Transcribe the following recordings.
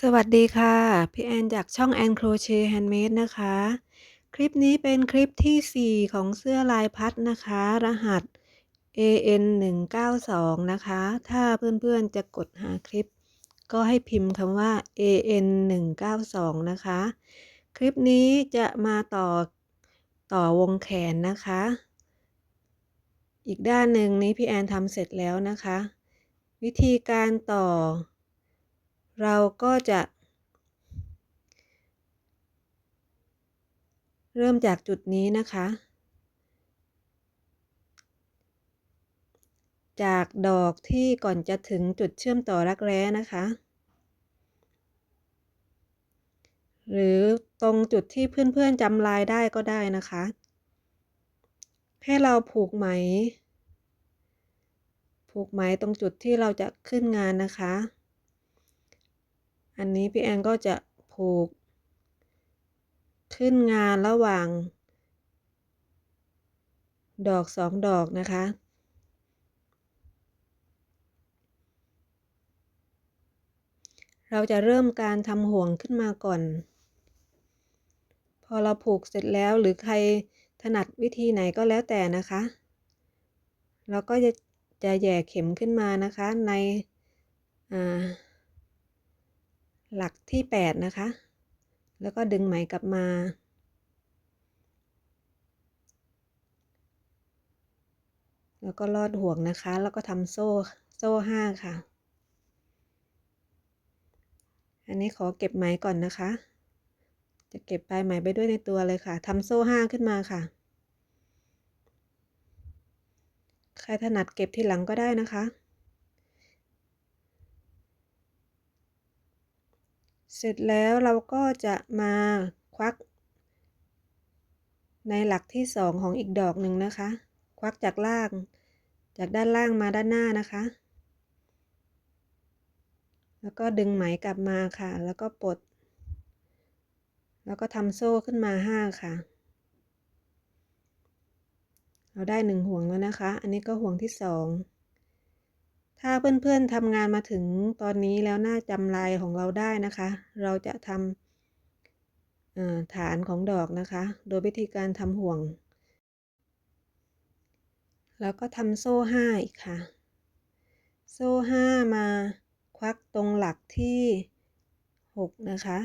สวัสดีค่ะ พี่แอนจากช่องแอนโครเชต์แฮนด์เมดนะคะ คลิปนี้เป็นคลิปที่ 4 ของเสื้อลายพัดนะคะ รหัส AN 192นะคะ ถ้าเพื่อนๆจะกดหาคลิป ก็ให้พิมพ์คำว่า AN 192นะคะ คลิปนี้จะมาต่อต่อวงแขนนะคะ อีกด้านหนึ่งนี้พี่แอนทำเสร็จแล้วนะคะ วิธีการต่อ เราก็จะ เริ่มจากจุดนี้นะคะ จากดอกที่ก่อนจะถึงจุดเชื่อมต่อรักแร้นะคะ หรือตรงจุดที่เพื่อนๆจำลายได้ก็ได้นะคะ ให้เราผูกไหม ผูกไหมตรงจุดที่เราจะขึ้นงานนะคะ อันนี้พี่แอนก็จะผูก ขึ้นงานระหว่าง ดอกสองดอกนะคะ เราจะเริ่มการทำห่วงขึ้นมาก่อน พอเราผูกเสร็จแล้วหรือใครถนัดวิธีไหนก็แล้วแต่นะคะเราก็จะจะแย่เข็มขึ้นมานะคะในอ่า หลักที่ 8 นะคะ แล้วก็ดึงไหมกลับมา แล้วก็ลอดห่วงนะคะ แล้วก็ทำโซ่โซ่ห้าค่ะ อันนี้ขอเก็บไหมก่อนนะคะ จะเก็บปลายไหมไปด้วยในตัวเลยค่ะทำโซ่ห้าขึ้นมาค่ะ ใครถนัดเก็บทีหลังก็ได้นะคะ เสร็จแล้วเราก็จะมาควัก ในหลักที่สองของอีกดอกหนึ่งนะคะ ควักจากล่าง จากด้านล่างมาด้านหน้านะคะ แล้วก็ดึงไหมกลับมาค่ะ แล้วก็ปลด แล้วก็ทำโซ่ขึ้นมาห้าค่ะ เราได้หนึ่งห่วงแล้วนะคะ อันนี้ก็ห่วงที่สอง ถ้าเพื่อนๆทำงานมาถึงตอนนี้แล้วน่าจำลายของเราได้นะคะ เราจะทำฐานของดอกนะคะ โดยวิธีการทำห่วง แล้วก็ทำโซ่ห้าอีกค่ะ โซ่ห้ามาควักตรงหลักที่หกนะคะ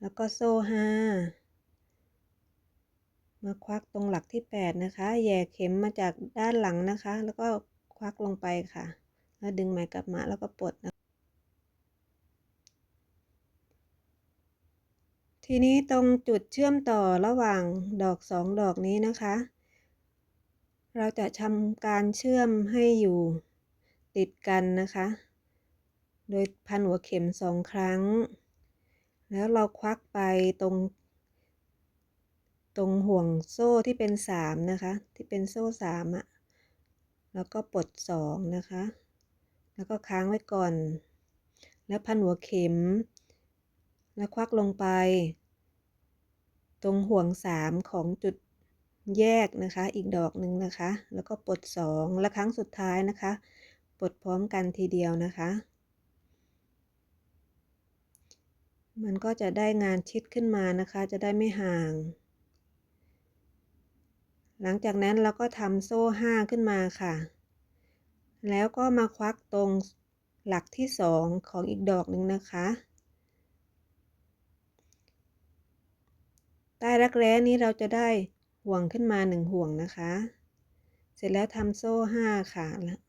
แล้วก็โซ่ห้ามาควักตรงหลักที่ 8 นะคะ แย่เข็มมาจากด้านหลังนะคะ แล้วก็ วักลงไปค่ะ แล้วดึงไหมกลับมาแล้วก็ปลดนะทีนี้ตรงจุดเชื่อมต่อระหว่างดอกสองดอกนี้นะคะ เราจะทำการเชื่อมให้อยู่ติดกันนะคะ โดยพันหัวเข็มสองครั้ง แล้วเราควักไปตรง ตรงห่วงโซ่ที่เป็นสามนะคะ ที่เป็นโซ่สามอะ แล้วก็ปลดสองนะคะ แล้วก็ค้างไว้ก่อน แล้วพันหัวเข็ม แล้วควักลงไป ตรงห่วงสามของจุดแยกนะคะ อีกดอกหนึ่งนะคะ แล้วก็ปลดสองและครั้งสุดท้ายนะคะ ปลดพร้อมกันทีเดียวนะคะ มันก็จะได้งานชิดขึ้นมานะคะ จะได้ไม่ห่าง หลังจากนั้นเราก็ทำโซ่ห้าขึ้นมาค่ะ แล้วก็มาควักตรงหลักที่สองของอีกดอกหนึ่งนะคะ ใต้รักแร้นี้เราจะได้ห่วงขึ้นมาหนึ่งห่วงนะคะ เสร็จแล้วทำโซ่ห้าค่ะแล้ว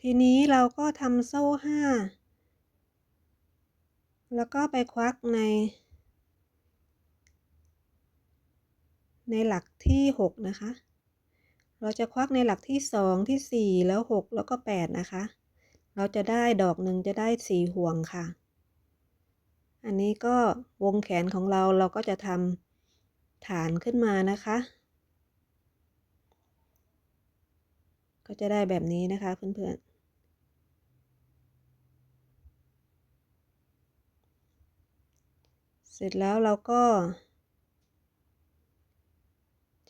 ทีนี้เราก็ทำโซ่ห้า แล้วก็ไปควักใน ในหลักที่ 6 นะคะ เราจะควักในหลักที่ 2 ที่ 4 แล้ว 6 แล้วก็ 8 นะคะ เราจะได้ดอกหนึ่งจะได้ 4 ห่วงค่ะ อันนี้ก็วงแขนของเราเราก็จะทำฐานขึ้นมานะคะ ก็จะได้แบบนี้นะคะเพื่อนๆ เสร็จแล้วเราก็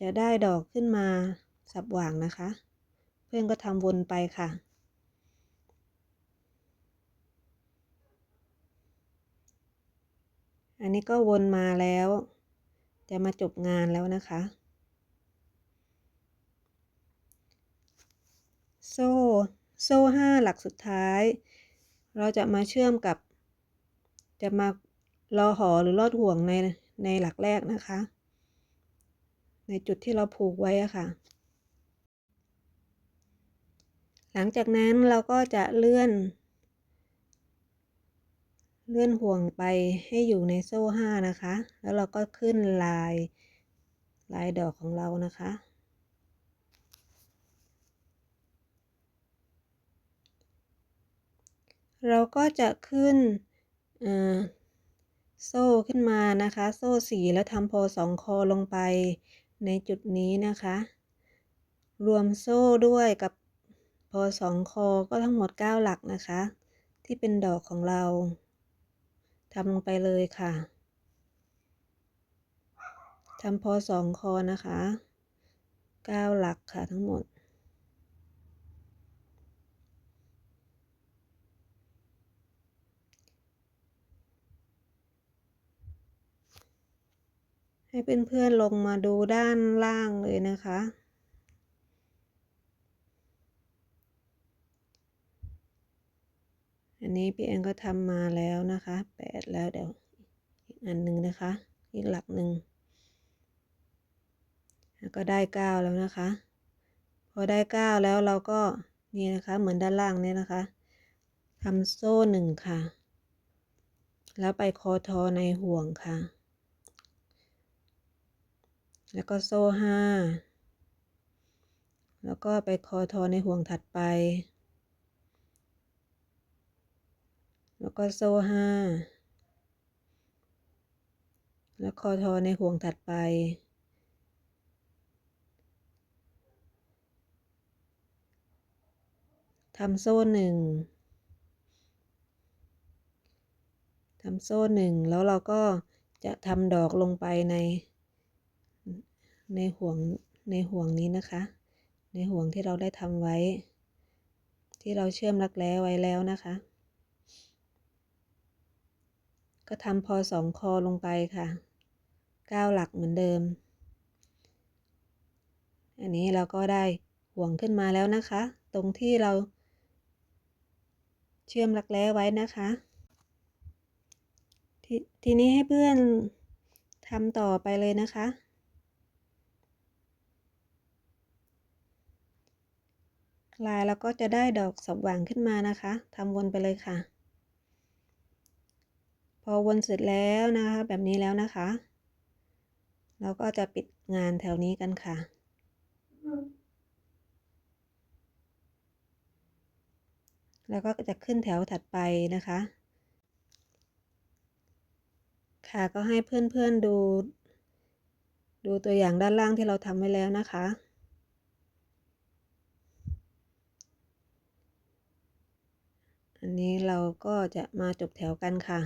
จะได้ดอกขึ้นมาสับหว่างนะคะ เพื่อนก็ทำวนไปค่ะ อันนี้ก็วนมาแล้ว จะมาจบงานแล้วนะคะ โซ่โซ่ห้าหลักสุดท้าย เราจะมาเชื่อมกับ จะมา รอหอหรือลอดห่วงในในหลักแรกนะคะ ในจุดที่เราผูกไว้อะค่ะ หลังจากนั้นเราก็จะเลื่อน เลื่อนห่วงไปให้อยู่ในโซ่ห้านะคะ แล้วเราก็ขึ้นลายลายดอกของเรานะคะเราก็จะขึ้น โซ่ขึ้นมานะคะ โซ่สี่แล้วทำพอสองคอลงไปในจุดนี้นะคะ รวมโซ่ด้วยกับพอสองคอก็ทั้งหมด 9 หลักนะคะ ที่เป็นดอกของเราทำลงไปเลยค่ะทำพอสองคอนะคะ 9 หลักค่ะทั้งหมด ให้เพื่อนๆลงมาดูด้านล่างเลยนะคะ อันนี้พี่แอนก็ทำมาแล้วนะคะแปดแล้วเดี๋ยวอีกอันหนึ่งนะคะ อีกหลักหนึ่งแล้วก็ได้เก้าแล้วนะคะ พอได้เก้าแล้วเราก็นี่นะคะเหมือนด้านล่างเนี่ยนะคะทำโซ่หนึ่งค่ะ แล้วไปคอทอในห่วงค่ะ แล้วก็โซ่ห้า แล้วก็ไปคอทอในห่วงถัดไป แล้วก็โซ่ห้า แล้วคอทอในห่วงถัดไป ทำโซ่หนึ่งทำโซ่หนึ่งแล้วเราก็จะทำดอกลงไปใน ในห่วงในห่วงนี้นะคะ ในห่วงที่เราได้ทำไว้ ที่เราเชื่อมรักแร้ไว้แล้วนะคะ ก็ทำพอสองคอลงไปค่ะก้าวหลักเหมือนเดิม อันนี้เราก็ได้ห่วงขึ้นมาแล้วนะคะ ตรงที่เรา เชื่อมรักแร้ไว้นะคะททีนี้ให้เพื่อนทำต่อไปเลยนะคะ ลายเราก็จะได้ดอกสบว่างขึ้นมานะคะทำวนไปเลยค่ะ พอวนเสร็จแล้วนะคะ แบบนี้แล้วนะคะ เราก็จะปิดงานแถวนี้กันค่ะแล้วก็จะขึ้นแถวถัดไปนะคะ ค่ะก็ให้เพื่อนๆดู ดูตัวอย่างด้านล่างที่เราทำไว้แล้วนะคะ อันนี้เราก็จะมาจบแถวกันค่ะ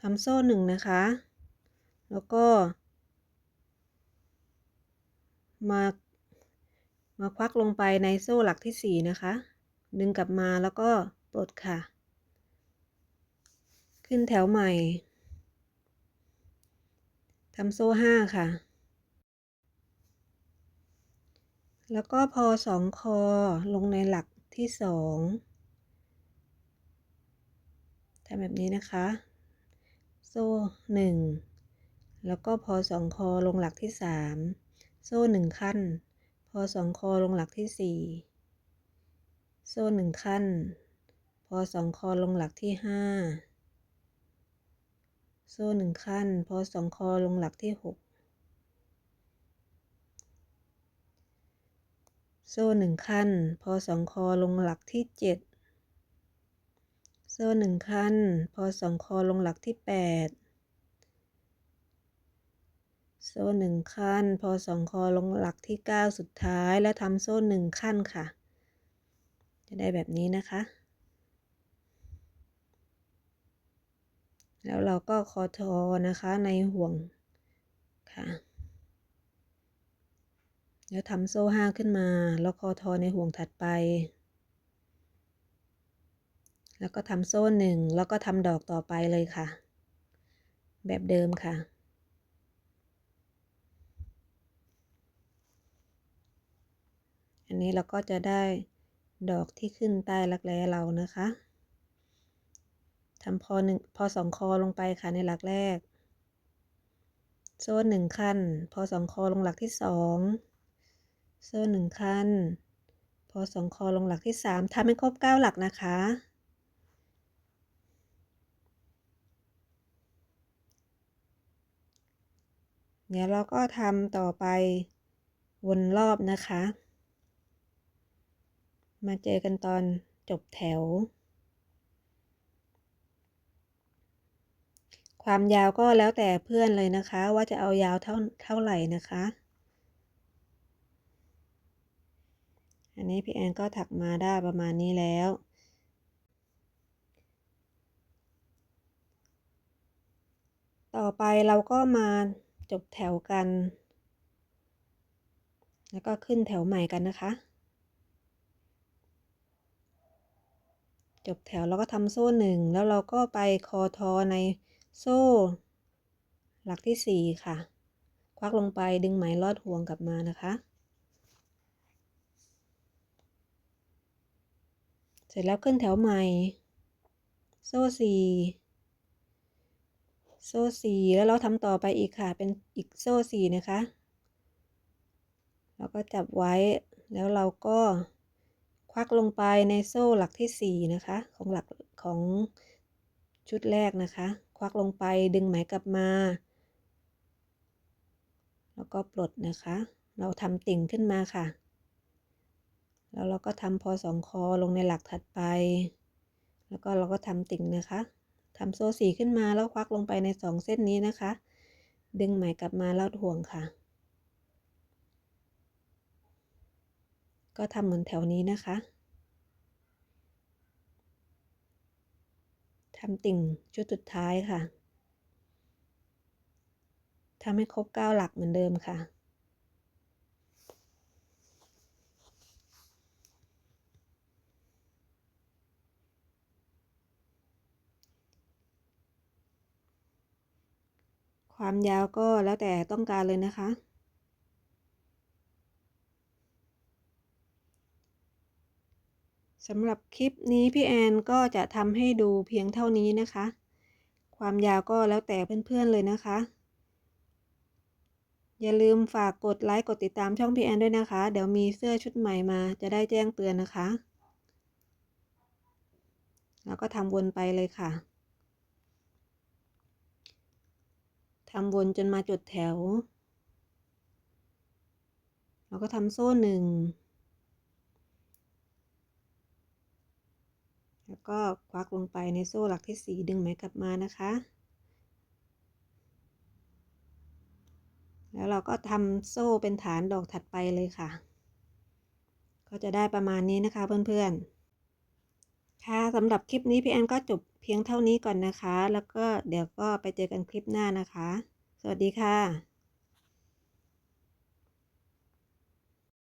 ทำโซ่หนึ่งนะคะ แล้วก็ มามาควักลงไปในโซ่หลักที่สี่นะคะ ดึงกลับมาแล้วก็ปลดค่ะ ขึ้นแถวใหม่ทำโซ่ห้าค่ะ แล้วก็พอสองคอลงในหลัก ที่สองทำแบบนี้นะคะ โซ่หนึ่งแล้วก็พอสองคอลงหลักที่สามโซ่หนึ่งขั้น พอสองคอลงหลักที่สี่โซ่หนึ่งขั้น พอสองคอลงหลักที่ห้าโซ่หนึ่งขั้น พอสองคอลงหลักที่หก โซ่หนึ่งขั้น พอสองคอลงหลักที่เจ็ดโซ่หนึ่งขั้น พอสองคอลงหลักที่แปดโซ่หนึ่งขั้น พอสองคอลงหลักที่เก้าสุดท้ายแล้วทำโซ่หนึ่งขั้นค่ะ จะได้แบบนี้นะคะ แล้วเราก็คอทอนะคะในห่วงค่ะ แล้วทำโซ่ห้าขึ้นมาแล้วคอทอในห่วงถัดไป แล้วก็ทำโซ่หนึ่งแล้วก็ทำดอกต่อไปเลยค่ะ แบบเดิมค่ะ อันนี้เราก็จะได้ดอกที่ขึ้นใต้รักแร้เรานะคะทำพอหนึ่งพอสองคอลงไปค่ะในหลักแรก โซ่หนึ่งขั้น พอสองคอลงหลักที่สอง โซ่หนึ่งขั้น พอสองคอลงหลักที่สามทำให้ครบเก้าหลักนะคะ เดี๋ยวเราก็ทำต่อไปวนรอบนะคะ มาเจอกันตอนจบแถว ความยาวก็แล้วแต่เพื่อนเลยนะคะ ว่าจะเอายาวเท่าเท่าไหร่นะคะ อันนี้พี่แอนก็ถักมาได้ประมาณนี้แล้ว ต่อไปเราก็มาจบแถวกัน แล้วก็ขึ้นแถวใหม่กันนะคะ จบแถวเราก็ทำโซ่หนึ่งแล้วเราก็ไปคอทอในโซ่ หลักที่สี่ค่ะ ควักลงไปดึงไหมลอดห่วงกลับมานะคะ เส ร็จแล้วขึ้นแถวใหม่ โซ่สี่โซ่สี่แล้วเราทำต่อไปอีกค่ะ เป็นอีกโซ่สี่นะคะแล้วก็จับไว้แล้วเราก็ควักลงไปในโซ่หลักที่สี่นะคะ ของหลักของชุดแรกนะคะ ควักลงไปดึงไหมกลับมา แล้วก็ปลดนะคะ เราทำติ่งขึ้นมาค่ะ แล้วเราก็ทำพอสองคอลงในหลักถัดไป แล้วก็เราก็ทำติ่งนะคะทำโซ่สีขึ้นมาแล้วควักลงไปในสองเส้นนี้นะคะ ดึงไหมกลับมาลอดห่วงค่ะ ก็ทำเหมือนแถวนี้นะคะทำติ่งชุดสุดท้ายค่ะทำให้ครบเก้าหลักเหมือนเดิมค่ะ ความยาวก็แล้วแต่ต้องการเลยนะคะ สำหรับคลิปนี้พี่แอนก็จะทำให้ดูเพียงเท่านี้นะคะ ความยาวก็แล้วแต่เพื่อนๆเลยนะคะ อย่าลืมฝากกดไลค์กดติดตามช่องพี่แอนด้วยนะคะ เดี๋ยวมีเสื้อชุดใหม่มาจะได้แจ้งเตือนนะคะ แล้วก็ทำวนไปเลยค่ะ ทำวนจนมาจุดแถว แล้วก็ทำโซ่หนึ่ง แล้วก็ควักลงไปในโซ่หลักที่สี่ดึงไหมกลับมานะคะ แล้วเราก็ทำโซ่เป็นฐานดอกถัดไปเลยค่ะ ก็จะได้ประมาณนี้นะคะเพื่อนๆ ค่ะสำหรับคลิปนี้พี่แอนก็จบ พียงเท่านี้ก่อนนะคะ แล้วก็เดี๋ยวก็ไปเจอกันคลิปหน้านะคะ สวัสดีค่ะ